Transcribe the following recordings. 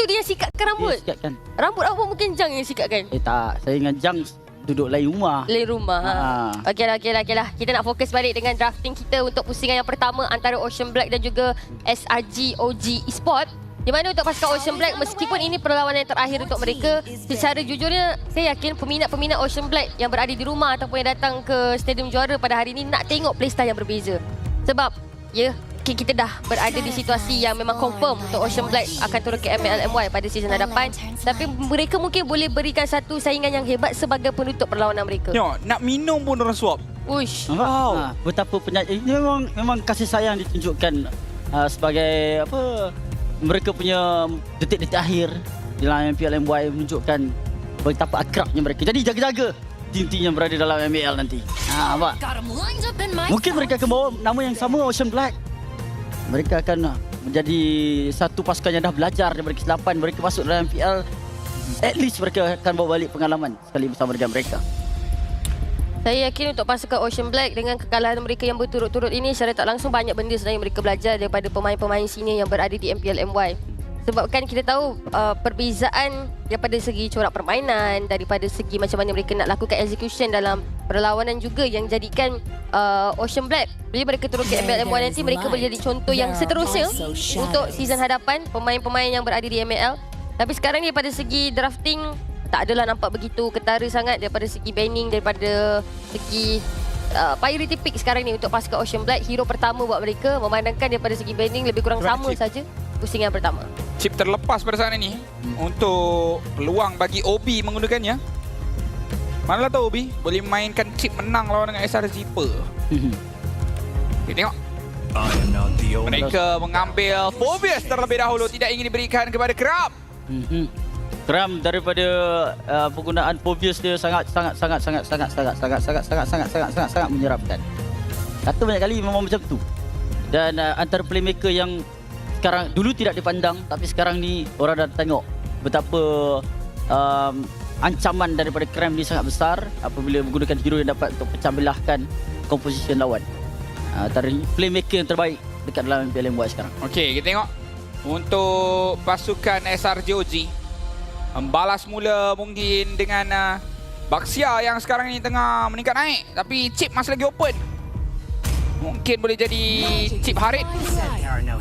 Itu dia yang sikatkan rambut. Dia sikatkan. Rambut awak mungkin Jang yang sikatkan. Eh tak, saya dengan Jang duduk lain rumah. Lain rumah. Ha. Ha. Okeylah, okeylah, okeylah. Kita nak fokus balik dengan drafting kita untuk pusingan yang pertama antara Ocean Black dan juga SRG OG Esport. Di mana untuk pasukan Ocean Black, meskipun ini perlawanan yang terakhir untuk mereka, secara jujurnya saya yakin peminat-peminat Ocean Black yang berada di rumah ataupun yang datang ke Stadium Juara pada hari ini nak tengok playstyle yang berbeza. Sebab, ya, okay, kita dah berada di situasi yang memang confirm untuk Ocean Black akan turun ke MLMY pada season hadapan. Tapi mereka mungkin boleh berikan satu saingan yang hebat sebagai penutup perlawanan mereka. Tengok, nak minum pun orang suap. Uish. Nampak? Wow. Ha, betapa penyakit ini memang memang kasih sayang ditunjukkan uh, sebagai apa mereka punya detik-detik akhir dalam MPL MY menunjukkan betapa akrabnya mereka. Jadi jaga-jaga tim-tim yang berada dalam MPL nanti. Ha, nampak? Mungkin mereka akan bawa nama yang sama Ocean Black. Mereka akan menjadi satu pasukan yang dah belajar daripada kesilapan mereka masuk dalam MPL. At least mereka akan bawa balik pengalaman sekali bersama dengan mereka. Saya yakin untuk pasukan Ocean Black dengan kekalahan mereka yang berturut-turut ini secara tak langsung banyak benda sebenarnya mereka belajar daripada pemain-pemain senior yang berada di MPL MY. Sebabkan kita tahu uh, perbezaan daripada segi corak permainan, daripada segi macam mana mereka nak lakukan execution dalam perlawanan juga yang jadikan uh, Ocean Black. Bila mereka turun ke MPL MY nanti mereka boleh jadi contoh yang seterusnya untuk season hadapan pemain-pemain yang berada di ML. Tapi sekarang ni daripada segi drafting tak adalah nampak begitu ketara sangat daripada segi banning daripada segi uh, priority pick sekarang ni untuk pasukan Ocean Black. Hero pertama buat mereka memandangkan daripada segi banning lebih kurang Terima sama saja pusingan pertama. Chip terlepas pada saat ini untuk peluang bagi Obi menggunakannya. Manalah tahu Obi boleh mainkan chip menang lawan dengan SRG Pearl. Kita tengok. Mereka mengambil Phobius terlebih dahulu tidak ingin diberikan kepada Krab. Mhm. Kram daripada uh, penggunaan Pobius dia sangat sangat sangat sangat sangat sangat sangat sangat sangat sangat sangat sangat sangat menyeramkan. Kata banyak kali memang macam tu. Dan uh, antara playmaker yang sekarang dulu tidak dipandang tapi sekarang ni orang dah tengok betapa um, ancaman daripada Kram ni sangat besar apabila menggunakan hero yang dapat untuk pecah belahkan composition lawan. Uh, antara playmaker yang terbaik dekat dalam MPL MY sekarang. Okey, kita tengok. Untuk pasukan SRJOG membalas mula mungkin dengan uh, Baxia yang sekarang ni tengah meningkat naik tapi chip masih lagi open. Mungkin boleh jadi chip Harit.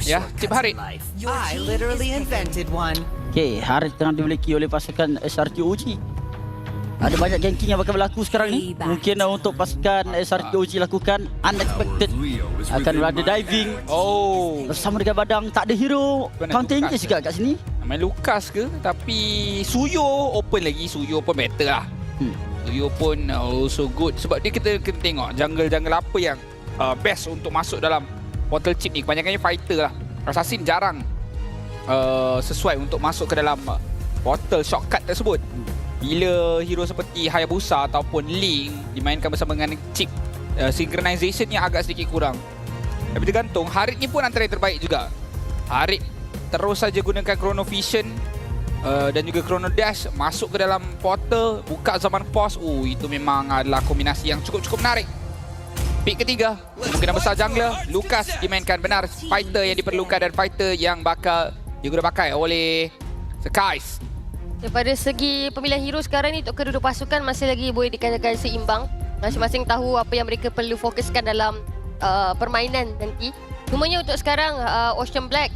Ya, Cip Harit. I literally invented one. Okey, Haris tengah dimiliki oleh pasukan SRT OG. Ada banyak ganking yang bakal berlaku sekarang ni. Mungkin untuk pasukan SRT OG lakukan unexpected akan ada diving Oh, bersama dengan Badang tak ada hero counter bukan. engage juga kat sini. main Lukas ke tapi Suyo open lagi Suyo pun better lah. Hmm. Suyo pun uh, also good sebab dia kita kena tengok jungle-jungle apa yang uh, best untuk masuk dalam portal chip ni. Kebanyakannya fighter lah. Assassin jarang uh, sesuai untuk masuk ke dalam uh, portal shortcut tersebut. Bila hero seperti Hayabusa ataupun Link dimainkan bersama dengan chip uh, synchronization yang agak sedikit kurang. Tapi tergantung Harit ni pun antara yang terbaik juga. Harit terus saja gunakan Chrono Vision uh, dan juga Chrono Dash masuk ke dalam portal, buka zaman pause. Oh, itu memang adalah kombinasi yang cukup-cukup menarik. Pick ketiga, kemungkinan besar jungler. Lucas dimainkan benar fighter yang diperlukan dan fighter yang bakal diguna pakai oleh Skies. Daripada segi pemilihan hero sekarang ni untuk kedua-dua pasukan masih lagi boleh dikatakan seimbang. Masing-masing tahu apa yang mereka perlu fokuskan dalam uh, permainan nanti. Cumanya untuk sekarang uh, Ocean Black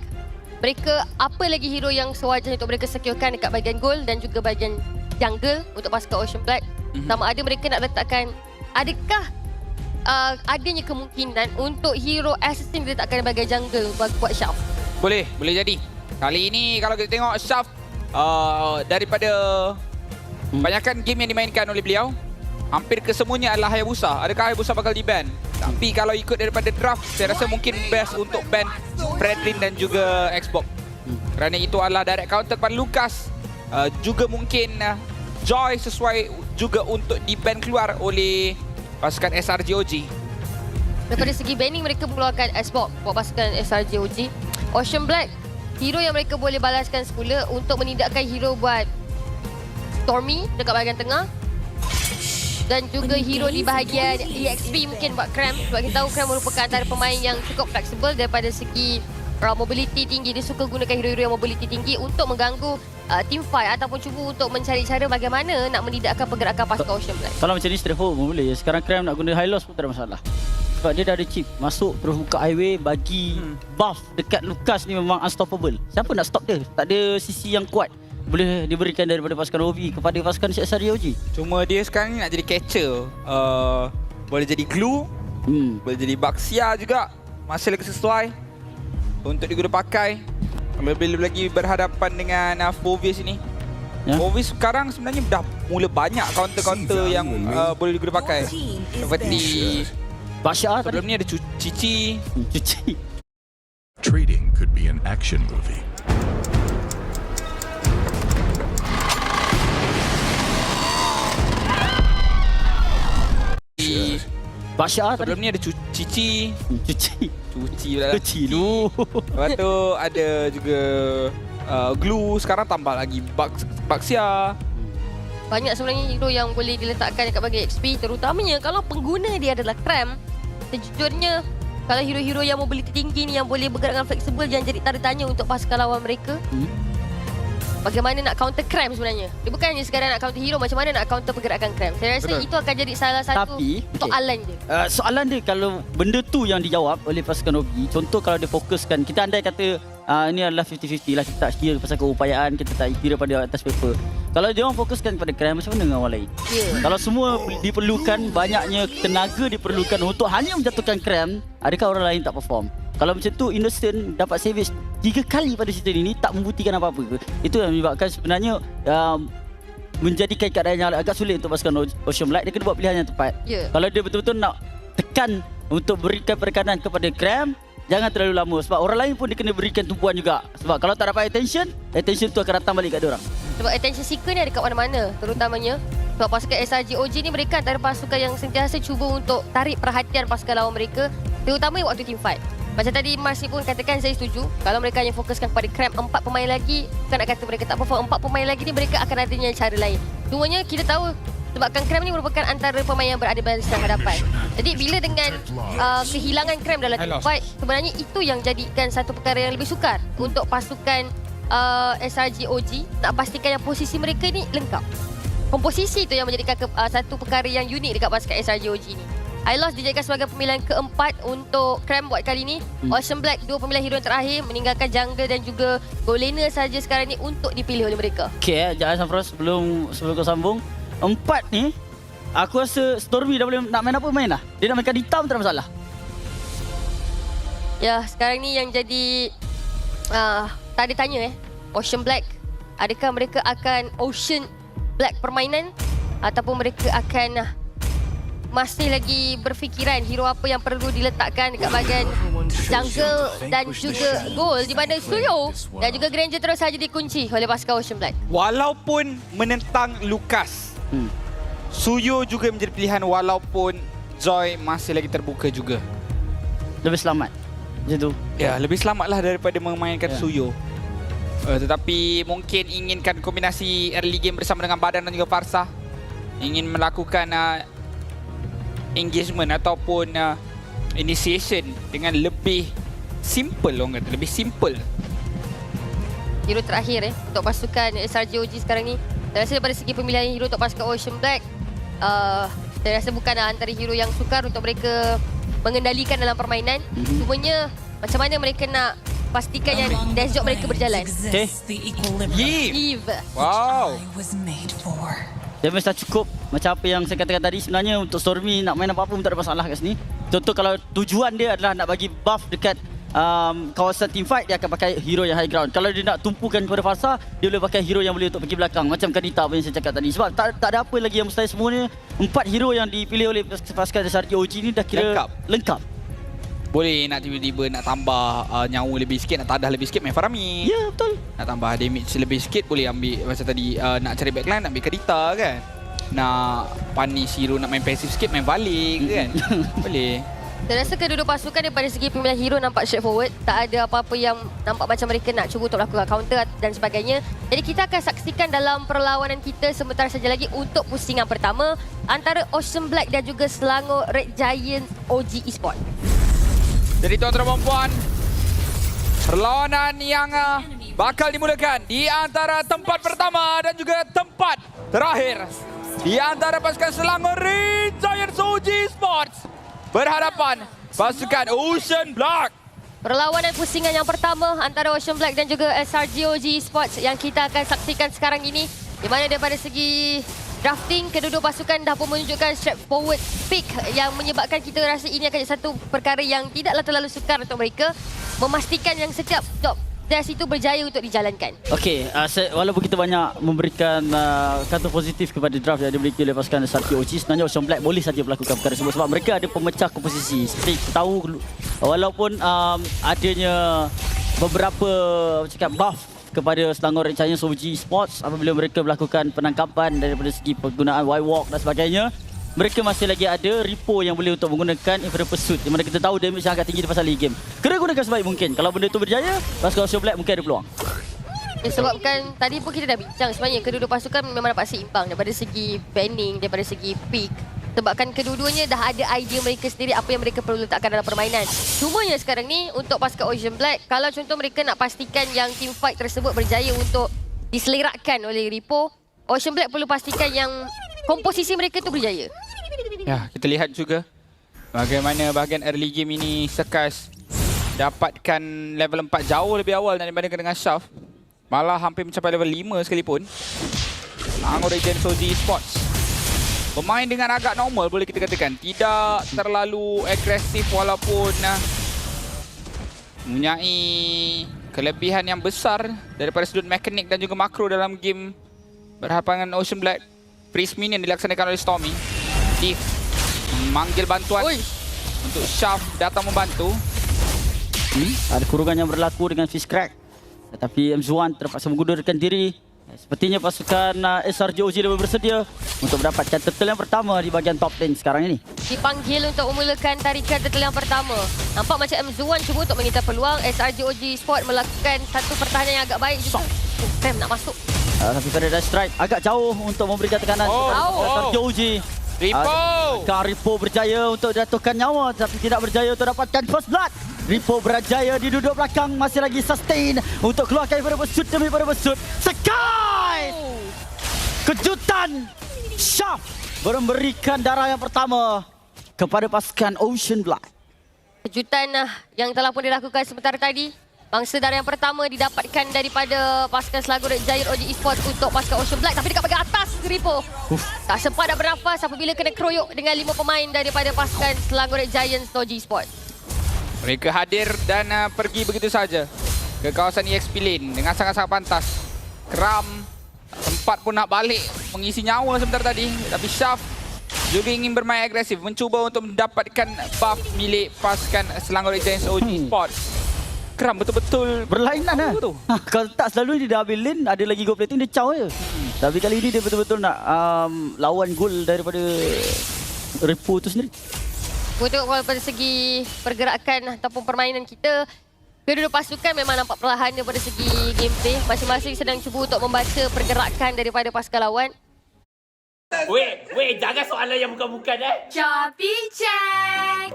mereka apa lagi hero yang sewajarnya untuk mereka securekan dekat bahagian gold dan juga bahagian jungle untuk pasukan Ocean Black. Mhm. Sama ada mereka nak letakkan adakah uh, adanya kemungkinan untuk hero assassin diletakkan di bahagian jungle buat, buat shaft. Boleh, boleh jadi. Kali ini kalau kita tengok Shaft uh, daripada banyakkan game yang dimainkan oleh beliau, hampir kesemuanya adalah Hayabusa. Adakah Hayabusa bakal di-ban? Tapi kalau ikut daripada draft, saya rasa mungkin best untuk ban Fredrin dan juga Xbox. Kerana itu adalah direct counter kepada Lucas. Uh, juga mungkin uh, Joy sesuai juga untuk di-ban keluar oleh pasukan SRJOG. Daripada segi banning mereka mengeluarkan Xbox buat pasukan SRJ OG. Ocean Black hero yang mereka boleh balaskan semula untuk menindakkan hero buat Stormy dekat bahagian tengah dan juga hero di bahagian EXP mungkin buat Cram sebab kita tahu Cram merupakan antara pemain yang cukup fleksibel daripada segi uh, mobility tinggi. Dia suka gunakan hero-hero yang mobility tinggi untuk mengganggu uh, team fight ataupun cuba untuk mencari cara bagaimana nak menidakkan pergerakan pasukan Ocean Black. Kalau macam ni straightforward pun boleh. Sekarang Cram nak guna high loss pun tak ada masalah. Sebab dia dah ada chip. Masuk terus buka highway bagi Hmm. buff dekat Lucas ni memang unstoppable. Siapa nak stop dia? Tak ada sisi yang kuat. Boleh diberikan daripada pasukan OV kepada pasukan CSRD OG. Cuma dia sekarang ni nak jadi catcher. Uh, boleh jadi glue, Hmm. boleh jadi baksia juga. Masih lagi sesuai untuk diguna pakai. Lebih-lebih lagi berhadapan dengan uh, Fovius ini. Ya. Fovius sekarang sebenarnya dah mula banyak counter-counter yang uh, boleh diguna pakai. Seperti Basya tadi. sebelum ni ada Cici. Cuci. Trading could be an action movie. Basya tadi. Sebelum ni ada Cu- Cici. Hmm, Cuci. Cuci pula lah. Cuci lu. Lepas tu ada juga uh, glue. Sekarang tambah lagi bak baksia. Banyak sebenarnya hero yang boleh diletakkan dekat bagi XP terutamanya kalau pengguna dia adalah Cram. Sejujurnya kalau hero-hero yang mobility tinggi ni yang boleh bergerak dengan fleksibel yang jadi tanda tanya untuk pasukan lawan mereka. Hmm. Bagaimana nak counter Cram sebenarnya. Dia bukan hanya sekadar nak counter hero macam mana nak counter pergerakan Cram. Saya rasa Betul. itu akan jadi salah satu Tapi, soalan dia. Uh, soalan dia kalau benda tu yang dijawab oleh pasukan OB Contoh kalau dia fokuskan Kita andai kata uh, Ini adalah 50-50 lah Kita tak kira pasal keupayaan Kita tak kira pada atas paper Kalau dia orang fokuskan kepada crime Macam mana dengan orang lain? Ya. Kalau semua diperlukan Banyaknya tenaga diperlukan Untuk hanya menjatuhkan crime Adakah orang lain tak perform? Kalau macam tu Innocent dapat savage Tiga kali pada cerita ini Tak membuktikan apa-apa ke Itu yang menyebabkan sebenarnya um, Menjadikan keadaan yang agak sulit Untuk pasukan Ocean Blight Dia kena buat pilihan yang tepat Ya. kalau dia betul-betul nak tekan untuk berikan perekanan kepada Cram, jangan terlalu lama sebab orang lain pun dia kena berikan tumpuan juga. Sebab kalau tak dapat attention, attention tu akan datang balik kat dia orang. Sebab attention seeker ni ada kat mana-mana Terutamanya Sebab pasukan SRG OG ni Mereka antara pasukan yang sentiasa cuba untuk Tarik perhatian pasukan lawan mereka Terutama waktu team fight Macam tadi Mas ni pun katakan Saya setuju Kalau mereka hanya fokuskan kepada cramp Empat pemain lagi Bukan nak kata mereka tak perform Empat pemain lagi ni Mereka akan adanya cara lain Cumanya kita tahu Sebabkan cramp ni merupakan antara pemain yang berada sebelah hadapan Jadi bila dengan uh, kehilangan cramp dalam team fight Sebenarnya itu yang jadikan satu perkara yang lebih sukar Untuk pasukan uh, SRG OG nak pastikan yang posisi mereka ni lengkap. Komposisi tu yang menjadikan ke, uh, satu perkara yang unik dekat pasukan SRG OG ni. Ilos dijadikan sebagai pemilihan keempat untuk Cram buat kali ni. Hmm. Ocean Black dua pemilihan hero yang terakhir meninggalkan jungle dan juga laner saja sekarang ni untuk dipilih oleh mereka. Okay, eh, jangan Samfros sebelum sebelum kau sambung. Empat ni, aku rasa Stormy dah boleh nak main apa main lah. Dia nak mainkan hitam tak ada masalah. Ya, sekarang ni yang jadi uh, tak ada tanya eh. Ocean Black adakah mereka akan Ocean Black permainan ataupun mereka akan uh, masih lagi berfikiran hero apa yang perlu diletakkan dekat bahagian jungle dan juga goal di mana Suyo dan juga Granger terus saja dikunci oleh pasukan Ocean Black. Walaupun menentang Lucas, Hmm. Suyo juga menjadi pilihan walaupun Joy masih lagi terbuka juga. Lebih selamat. Macam tu. Ya, lebih selamatlah daripada memainkan Ya. Suyo. Uh, tetapi mungkin inginkan kombinasi early game bersama dengan Badan dan juga Farsa. Ingin melakukan uh, engagement ataupun uh, initiation dengan lebih simple orang kata, lebih simple. Hero terakhir eh untuk pasukan SRJ OG sekarang ni. Saya rasa daripada segi pemilihan hero untuk pasukan Ocean Black, uh, saya rasa bukanlah antara hero yang sukar untuk mereka mengendalikan dalam permainan. Mhm. Cumanya macam mana mereka nak pastikan yang death job mereka berjalan. Okay. Yee! Eve. Wow. Damage dah cukup Macam apa yang saya katakan tadi Sebenarnya untuk Stormy Nak main apa-apa pun tak ada masalah kat sini Contoh kalau tujuan dia adalah Nak bagi buff dekat um, Kawasan team fight Dia akan pakai hero yang high ground Kalau dia nak tumpukan kepada Farsa Dia boleh pakai hero yang boleh untuk pergi belakang Macam Kanita apa yang saya cakap tadi Sebab tak, tak ada apa lagi yang mustahil semuanya Empat hero yang dipilih oleh pasukan SRG OG ni Dah kira Lengkap. lengkap. Boleh nak tiba-tiba nak tambah uh, nyawa lebih sikit, nak tadah lebih sikit main Farami. Ya betul Nak tambah damage lebih sikit boleh ambil macam tadi uh, nak cari backline nak ambil Kadita kan. Nak punish hero nak main passive sikit main balik kan. boleh. Saya rasa kedua-dua pasukan daripada segi pemilihan hero nampak straightforward. Tak ada apa-apa yang nampak macam mereka nak cuba untuk melakukan counter dan sebagainya. Jadi kita akan saksikan dalam perlawanan kita sebentar saja lagi untuk pusingan pertama antara Ocean Black dan juga Selangor Red Giants OG Esports. Jadi tuan-tuan dan puan Perlawanan yang uh, bakal dimulakan di antara tempat pertama dan juga tempat terakhir. Di antara pasukan Selangor Giants OG Sports berhadapan pasukan Ocean Black. Perlawanan pusingan yang pertama antara Ocean Black dan juga SRGOG Sports yang kita akan saksikan sekarang ini. Di mana daripada segi drafting, kedua-dua pasukan dah pun menunjukkan straight forward pick yang menyebabkan kita rasa ini akan jadi satu perkara yang tidaklah terlalu sukar untuk mereka memastikan yang setiap job test itu berjaya untuk dijalankan. Okey, uh, walaupun kita banyak memberikan uh, kata positif kepada draft yang dimiliki oleh pasukan Sati OG, sebenarnya Ocean Black boleh saja melakukan perkara tersebut sebab mereka ada pemecah komposisi. Seperti kita tahu walaupun um, adanya beberapa cakap buff kepada Selangor Giants OG Sports apabila mereka melakukan penangkapan daripada segi penggunaan Y-Walk dan sebagainya mereka masih lagi ada repo yang boleh untuk menggunakan infrared pursuit di mana kita tahu damage yang agak tinggi di pasal league game. Kena gunakan sebaik mungkin. Kalau benda itu berjaya, pasukan Ocean Black mungkin ada peluang. Disebabkan tadi pun kita dah bincang sebenarnya kedua-dua pasukan memang dapat seimbang daripada segi banning, daripada segi pick. Sebabkan kedua-duanya dah ada idea mereka sendiri apa yang mereka perlu letakkan dalam permainan. Cumanya sekarang ni untuk pasukan Ocean Black, kalau contoh mereka nak pastikan yang team fight tersebut berjaya untuk diselerakkan oleh Ripo, Ocean Black perlu pastikan yang komposisi mereka tu berjaya. Ya, kita lihat juga bagaimana bahagian early game ini Sekas dapatkan level 4 jauh lebih awal dibandingkan dengan Shaf. Malah hampir mencapai level 5 sekalipun. Anggur Agent Sozi Sports. Bermain dengan agak normal boleh kita katakan. Tidak terlalu agresif walaupun uh, mempunyai kelebihan yang besar daripada sudut mekanik dan juga makro dalam game berhadapan dengan Ocean Black. Priest Minion dilaksanakan oleh Stormy. Steve memanggil bantuan Oi. untuk Shaf datang membantu. Hmm, ada kurungan yang berlaku dengan Fish Crack. Tetapi M1 terpaksa mengundurkan diri. Sepertinya pasukan uh, SRJ OG lebih bersedia untuk mendapatkan turtle yang pertama di bahagian top lane sekarang ini. Dipanggil untuk memulakan tarikan turtle yang pertama. Nampak macam M1 cuba untuk mengintai peluang. SRGOG Sport melakukan satu pertahanan yang agak baik juga. Oh, Fam nak masuk. Uh, tapi Paradise Strike agak jauh untuk memberikan tekanan Oh, kepada oh. SRJ OG. Ripo! Kang Ripo berjaya untuk jatuhkan nyawa tapi tidak berjaya untuk dapatkan first blood. Ripo berjaya di duduk belakang masih lagi sustain untuk keluarkan daripada besut demi pada besut. Sky! Kejutan Syaf memberikan darah yang pertama kepada pasukan Ocean Black. Kejutan uh, yang telah pun dilakukan sebentar tadi. Bangsa darah yang pertama didapatkan daripada pasukan Selangor Red Giant OG Esports untuk pasukan Ocean Black. Tapi dekat bahagian atas, Ripo. Tak sempat nak bernafas apabila kena keroyok dengan lima pemain daripada pasukan Selangor Red Giants OG Esports. Mereka hadir dan uh, pergi begitu saja ke kawasan EXP Lane dengan sangat-sangat pantas. Kram sempat pun nak balik mengisi nyawa sebentar tadi. Tapi Shaf juga ingin bermain agresif. Mencuba untuk mendapatkan buff milik pasukan Selangor Red Giants OG Hmm. Kram betul-betul Berlainan lah. Tu. Ha, kalau tak selalu dia dah ambil lane, ada lagi goal plating, dia caw je. Tapi kali ini dia betul-betul nak um, lawan gol daripada Repo tu sendiri. Untuk pada segi pergerakan ataupun permainan kita, kedua-dua pasukan memang nampak perlahan daripada segi gameplay. Masing-masing sedang cuba untuk membaca pergerakan daripada pasukan lawan. Weh, weh, jangan soalan yang bukan-bukan eh. Shopee check.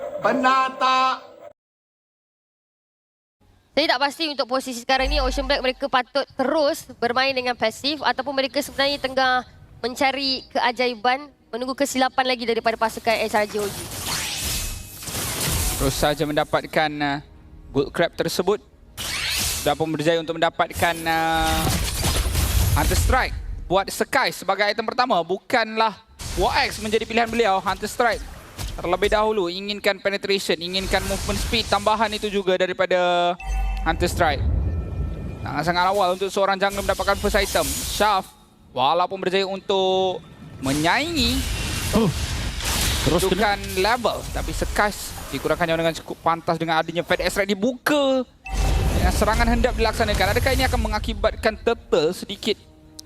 Saya tak pasti untuk posisi sekarang ni Ocean Black mereka patut terus bermain dengan pasif ataupun mereka sebenarnya tengah mencari keajaiban menunggu kesilapan lagi daripada pasukan SRGOG. terus saja mendapatkan uh, gold crab tersebut. Sudah pun berjaya untuk mendapatkan uh, Hunter Strike. Buat Sky sebagai item pertama. Bukanlah WX menjadi pilihan beliau. Hunter Strike terlebih dahulu inginkan penetration, inginkan movement speed tambahan itu juga daripada Hunter Strike. Sangat-sangat awal untuk seorang jungle mendapatkan first item. Shaf walaupun berjaya untuk menyaingi Terus kena. Tunjukkan level Tapi Sekas dikurangkan nyawa dengan cukup pantas Dengan adanya Fed X-Ray dibuka Dengan serangan hendak dilaksanakan Adakah ini akan mengakibatkan Turtle sedikit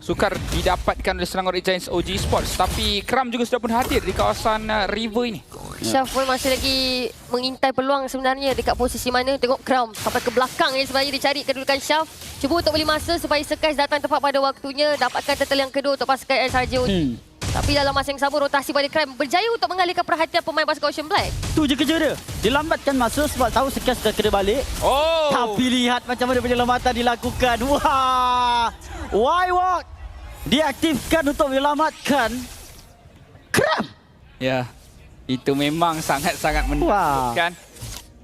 Sukar didapatkan oleh Selangor Giants OG Sports Tapi Kram juga sudah pun hadir di kawasan uh, River ini Syaf pun masih lagi mengintai peluang sebenarnya dekat posisi mana. Tengok Crown sampai ke belakang ni sebenarnya dia cari kedudukan Syaf. Cuba untuk beli masa supaya Sekas datang tepat pada waktunya. Dapatkan turtle yang kedua untuk pasukan SRJ. Hmm. Tapi dalam masa yang sama rotasi pada Krem berjaya untuk mengalihkan perhatian pemain pasukan Ocean Black. Tu je kerja dia. Dia lambatkan masa sebab tahu sekian sudah kena balik. Oh. Tapi lihat macam mana penyelamatan dilakukan. Wah. Why walk? Diaktifkan untuk menyelamatkan Kram. Ya. Itu memang sangat-sangat menakutkan.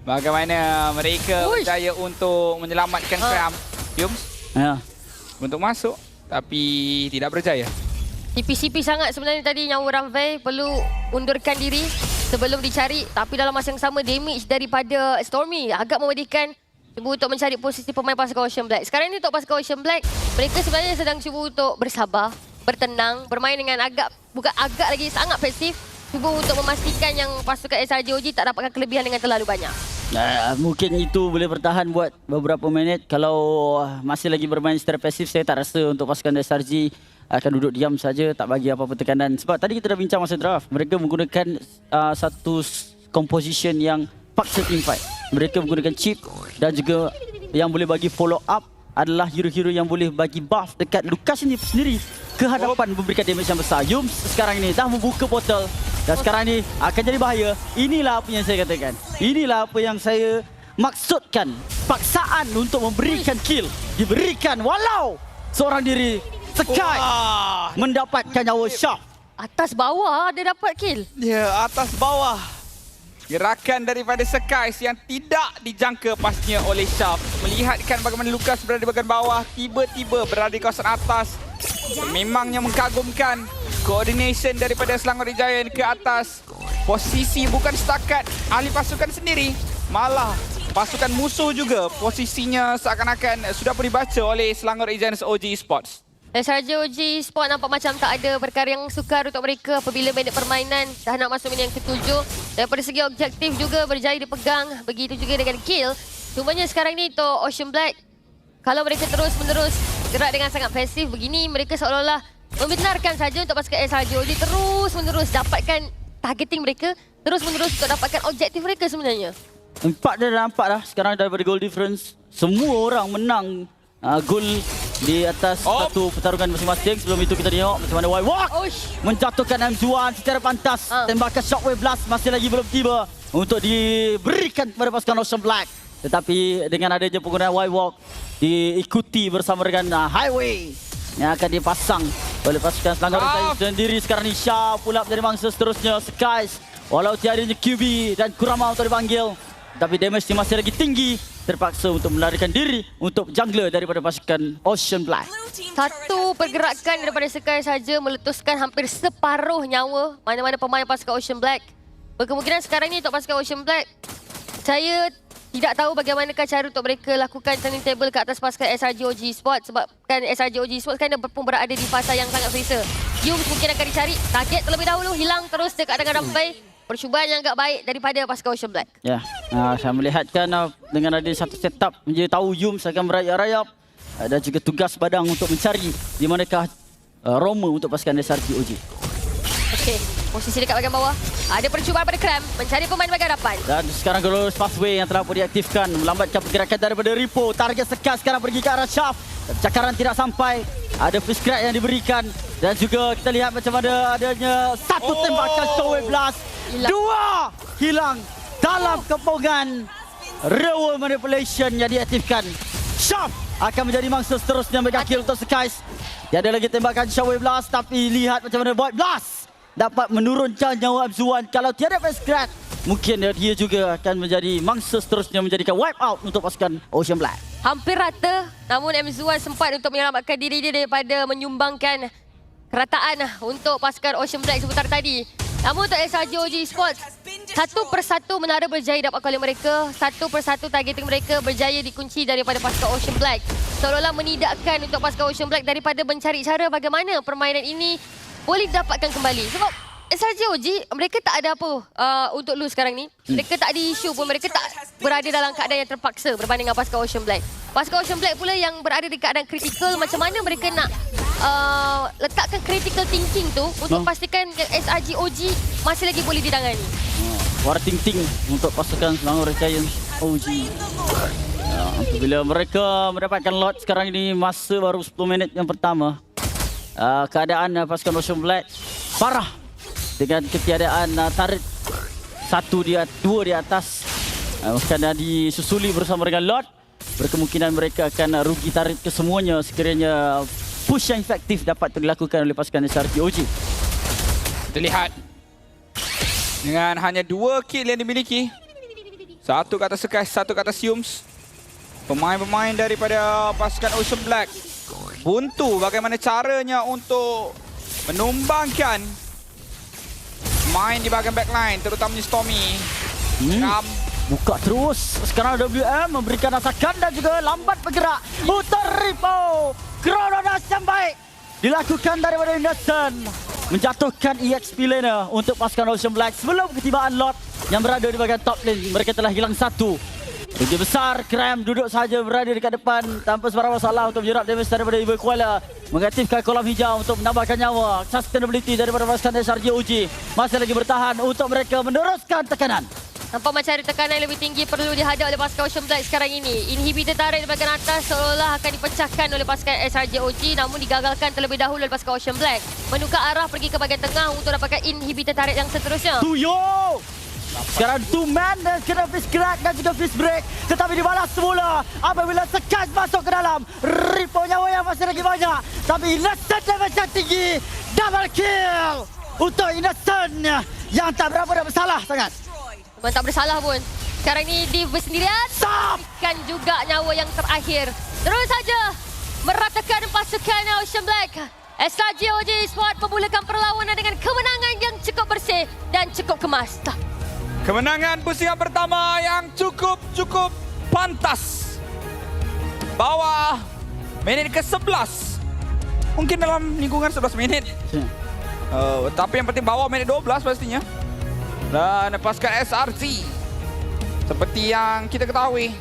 Bagaimana mereka Uish. berjaya untuk menyelamatkan Ah. Kram. Yum, Ya. untuk masuk tapi tidak berjaya. CP-CP sangat sebenarnya tadi nyawa Ramvei perlu undurkan diri sebelum dicari. Tapi dalam masa yang sama damage daripada Stormy agak memedihkan. Cuba untuk mencari posisi pemain pasukan Ocean Black. Sekarang ni untuk pasukan Ocean Black, mereka sebenarnya sedang cuba untuk bersabar, bertenang, bermain dengan agak, bukan agak lagi sangat pasif. Cuba untuk memastikan yang pasukan SRJOG tak dapatkan kelebihan dengan terlalu banyak. Uh, mungkin itu boleh bertahan buat beberapa minit. Kalau masih lagi bermain secara pasif, saya tak rasa untuk pasukan SRG akan duduk diam saja, tak bagi apa-apa tekanan. Sebab tadi kita dah bincang masa draft, mereka menggunakan uh, satu composition yang paksa team fight. Mereka menggunakan chip dan juga yang boleh bagi follow up adalah hero-hero yang boleh bagi buff dekat Lukas ini sendiri ke hadapan memberikan damage yang besar. Yum sekarang ini dah membuka portal dan sekarang ni akan jadi bahaya. Inilah apa yang saya katakan. Inilah apa yang saya maksudkan. Paksaan untuk memberikan kill diberikan walau seorang diri Sky mendapatkan nyawa Syaf. Atas bawah dia dapat kill. Ya, atas bawah. Gerakan daripada Sekais yang tidak dijangka pastinya oleh Syaf. Melihatkan bagaimana Lukas berada di bahagian bawah, tiba-tiba berada di kawasan atas. Memangnya mengagumkan coordination daripada Selangor Giant ke atas. Posisi bukan setakat ahli pasukan sendiri, malah pasukan musuh juga posisinya seakan-akan sudah pun dibaca oleh Selangor Giants OG Esports. SRJOG Sport nampak macam tak ada perkara yang sukar untuk mereka apabila minit permainan dah nak masuk minit yang ketujuh. Daripada segi objektif juga berjaya dipegang. Begitu juga dengan kill. Cumanya sekarang ni untuk Ocean Black, kalau mereka terus-menerus gerak dengan sangat pasif begini, mereka seolah-olah membenarkan saja untuk pasukan SRJOG terus-menerus dapatkan targeting mereka, terus-menerus untuk dapatkan objektif mereka sebenarnya. Empat dah nampak dah sekarang daripada goal difference. Semua orang menang uh, gol di atas Oh. satu pertarungan masing-masing. Sebelum itu kita tengok macam mana Wywalk Oish. menjatuhkan M1 secara pantas. Ah. Tembakan shockwave blast masih lagi belum tiba untuk diberikan kepada pasukan Ocean Black. Tetapi dengan adanya penggunaan Y-Walk diikuti bersama dengan uh, Highway yang akan dipasang oleh pasukan Selangor Ah. Raya sendiri sekarang ni Syah pula menjadi mangsa seterusnya Skies walau tiadanya QB dan Kurama untuk dipanggil tapi damage dia masih lagi tinggi terpaksa untuk melarikan diri untuk jungler daripada pasukan Ocean Black Satu pergerakan daripada Sekai saja meletuskan hampir separuh nyawa mana-mana pemain pasukan Ocean Black. Berkemungkinan sekarang ni untuk pasukan Ocean Black, saya tidak tahu bagaimanakah cara untuk mereka lakukan turning table ke atas pasukan SRGOG Sport sebab kan SRGOG Sport kan dia pun berada di fasa yang sangat selesa. Yums mungkin akan dicari, target terlebih dahulu, hilang terus dekat dengan Rampai. Percubaan yang agak baik daripada pasukan Ocean Black. Ya, uh, saya melihatkan uh, dengan ada satu setup menjadi tahu Yums akan merayap-rayap uh, dan juga tugas badang untuk mencari di manakah uh, Roma untuk pasukan SRG OG. Okey, posisi dekat bahagian bawah. Ada percubaan pada Cram mencari pemain bahagian hadapan. Dan sekarang Glorious Pathway yang telah pun diaktifkan melambatkan pergerakan daripada Ripo. Target sekat sekarang pergi ke arah Syaf. Cakaran tidak sampai. Ada fish crack yang diberikan. Dan juga kita lihat macam ada adanya satu Oh. tembakan shockwave blast. Hilang. Dua hilang dalam kepungan Real Manipulation yang diaktifkan. Syaf akan menjadi mangsa seterusnya mega kill untuk Skies. Tiada lagi tembakan shockwave blast tapi lihat macam mana Void Blast dapat menurunkan nyawa Abzuan. Kalau tiada face crack, mungkin dia juga akan menjadi mangsa seterusnya menjadikan wipe out untuk pasukan Ocean Black. Hampir rata namun M-Zuan sempat untuk menyelamatkan diri dia daripada menyumbangkan kerataan untuk pasukan Ocean Black sebentar tadi. Namun untuk SRGOG Sports, satu persatu menara berjaya dapat oleh mereka. Satu persatu targeting mereka berjaya dikunci daripada pasukan Ocean Black. Seolah-olah menidakkan untuk pasukan Ocean Black daripada mencari cara bagaimana permainan ini boleh didapatkan kembali. Sebab SRGOG, mereka tak ada apa uh, untuk lose sekarang ni. Mereka tak ada isu pun. Mereka tak berada dalam keadaan yang terpaksa berbanding dengan pasukan Ocean Black. Pasukan Ocean Black pula yang berada di keadaan kritikal. Macam mana mereka nak uh, letakkan critical thinking tu untuk Oh. pastikan yang SRGOG masih lagi boleh ditangani. War Ting untuk pasukan Selangor Giants OG. Ya, apabila mereka mendapatkan lot sekarang ini masa baru 10 minit yang pertama. Uh, keadaan uh, pasukan Ocean Black parah dengan ketiadaan uh, tarik satu di at- dua di atas uh, uh, disusuli bersama dengan Lord berkemungkinan mereka akan uh, rugi tarik kesemuanya sekiranya push yang efektif dapat dilakukan oleh pasukan SRT OG Kita lihat. Dengan hanya dua kill yang dimiliki. Satu kat atas Sekai, satu kat atas Siums. Pemain-pemain daripada pasukan Ocean Black. Buntu bagaimana caranya untuk menumbangkan main di bahagian backline. Terutamanya Stormy. hmm. Ram Buka terus. Sekarang WM memberikan rasakan dan juga lambat bergerak. Putar Ripo. Kronodas yang baik. Dilakukan daripada Anderson. Menjatuhkan EXP laner untuk pasukan Ocean Black sebelum ketibaan Lord yang berada di bahagian top lane. Mereka telah hilang satu. Rugi besar, Kram duduk saja berada dekat depan tanpa sebarang masalah untuk menyerap damage daripada Evil Kuala. Mengaktifkan kolam hijau untuk menambahkan nyawa. Sustainability daripada pasukan SRG OG. Masih lagi bertahan untuk mereka meneruskan tekanan. Nampak macam ada tekanan yang lebih tinggi perlu dihadap oleh pasukan Ocean Black sekarang ini. Inhibitor tarik di bahagian atas seolah akan dipecahkan oleh pasukan SRJ OG namun digagalkan terlebih dahulu oleh pasukan Ocean Black. Menukar arah pergi ke bahagian tengah untuk dapatkan inhibitor tarik yang seterusnya. Tuyo! Sekarang two man dan kena fish crack dan juga fish break. Tetapi dibalas semula apabila Sekas masuk ke dalam. Ripo nyawa yang masih lagi banyak. Tapi Innocent yang tinggi. Double kill untuk Innocent yang tak berapa dah bersalah sangat. Memang tak bersalah pun. Sekarang ni Div bersendirian. Stop! Kan juga nyawa yang terakhir. Terus saja meratakan pasukan Ocean Black. SRJ OG Sport memulakan perlawanan dengan kemenangan yang cukup bersih dan cukup kemas. Kemenangan pusingan pertama yang cukup-cukup pantas. Bawah minit ke-11. Mungkin dalam lingkungan 11 minit. Uh, tapi yang penting bawah minit 12 pastinya. Dan pasukan SRC. Seperti yang kita ketahui,